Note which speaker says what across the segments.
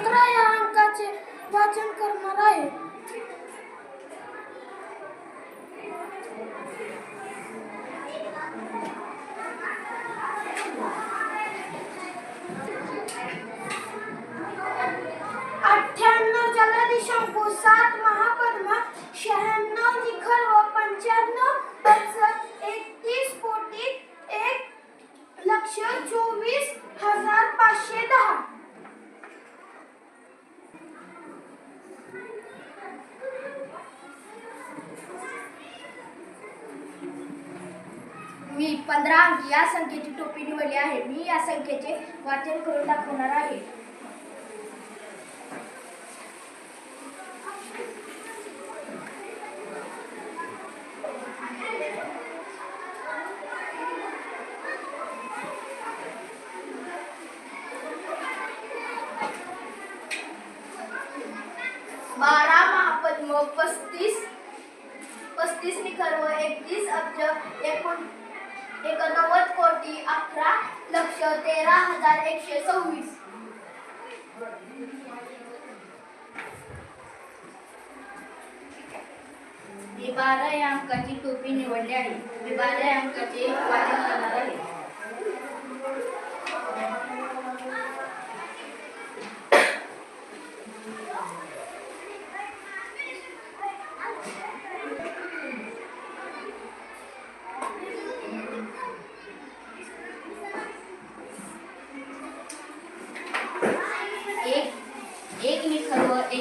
Speaker 1: सतरा या अंकाचे वाचन करणार आहे. पंधरा अंकी या संख्येची टोपी निवडली आहे. मी या संख्येचे वाचन करून दाखवणार आहे. बारा महापद्म पस्तीस. पस्तीस निखर व एकतीस अब्ज एकूण एकोणनव्वद कोटी अकरा लक्ष तेरा हजार एकशे सव्वीस. मी बारा या अंकाची टोपी निवडली आहे. मी बारा या अंकाचे वाचन करणार आहे.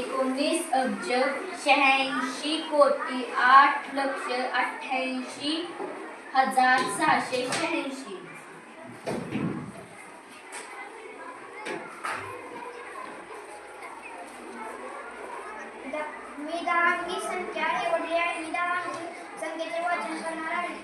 Speaker 1: एकोणीस अब्ज शहाऐंशी कोटी आठ लक्ष अठ्ठ्याऐंशी हजार सहाशे शहाऐंशी. मी दहा संख्या निवडली आहे मी दहा संख्येचे वाचन करणार आहे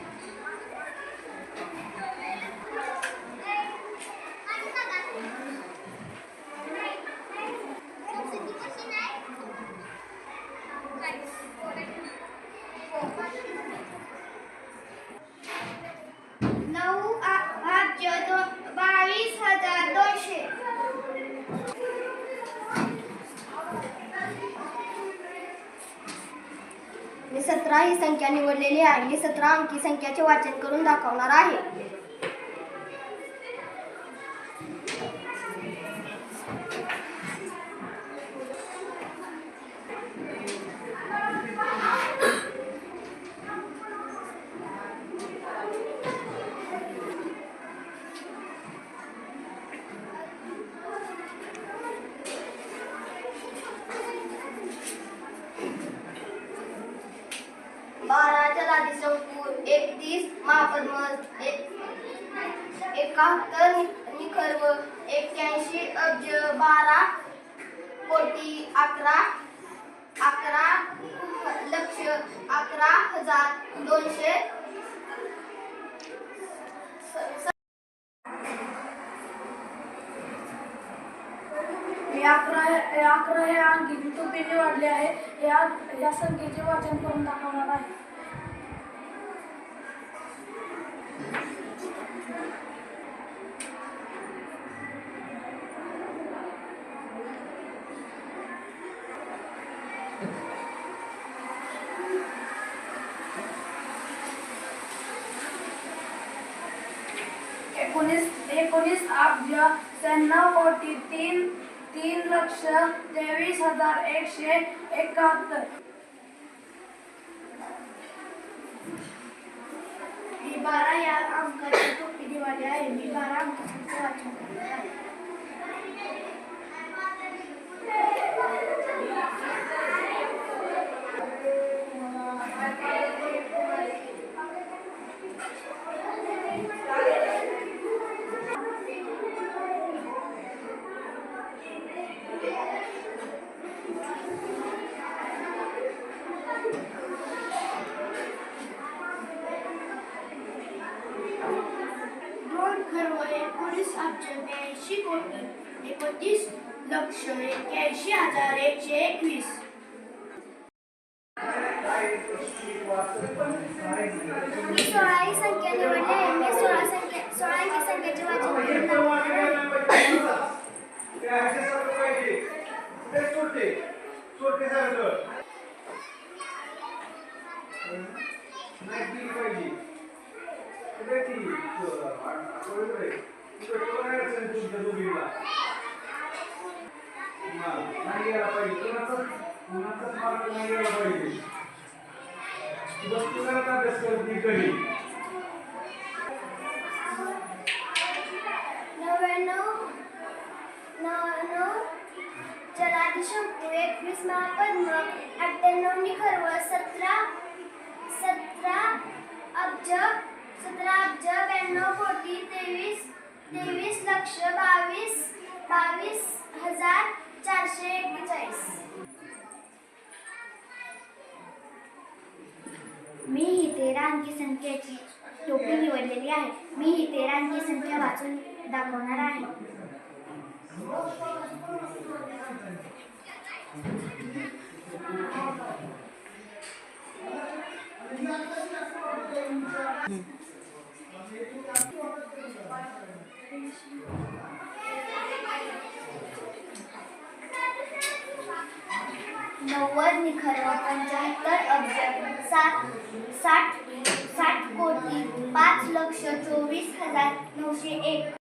Speaker 1: नऊ अब्ज बावीस हजार दोनशे मी सतरा ही संख्या निवडलेली आहे. मी सतरा अंकी संख्याचे वाचन करून दाखवणार आहे. एकतीस महापद्म एक एकाहत्तर निखर्व एक्क्याऐंशी अब्ज बारा कोटी अकरा अकरा लक्ष अकरा हजार दोनशे
Speaker 2: अकरा हे अकरा हे अंकी टोपी निवडली आहे. या या संख्येचे वाचन करून दाखवणार आहे. एकोणीस अब्ज शहाण्णव कोटी तीन तीन लक्ष तेवीस हजार एकशे एकाहत्तर.
Speaker 1: मी बारा या अंकाची टोपी निवडली आहे. मी बारा अंकाची वाचन करणार आहे. दोन खर्व एकोणीस अब्ज ब्याऐंशी कोटी एकोणतीस लक्ष एक्क्याऐंशी हजार एकशे एकवीस मी सोळा ही संख्या निवडली आहे मी सोळा संख्या सोळा संख्येचे वाचन करून दाखवणार आहे.
Speaker 3: कधी
Speaker 1: नव्याण्णव नव्याण्णव जलादी शंकू एकवीस महापद्म अठ्ठ्याण्णव निखर्व सतरा
Speaker 4: तेरा अंकी संख्येची टोपी निवडलेली आहे. मी ही तेरा अंकी संख्या वाचून दाखवणार आहे. नव्वद निखर पंच्याहत्तर अब्ज सात साठ साठ कोटी पाच लक्ष चोवीस हजार नऊशे एक.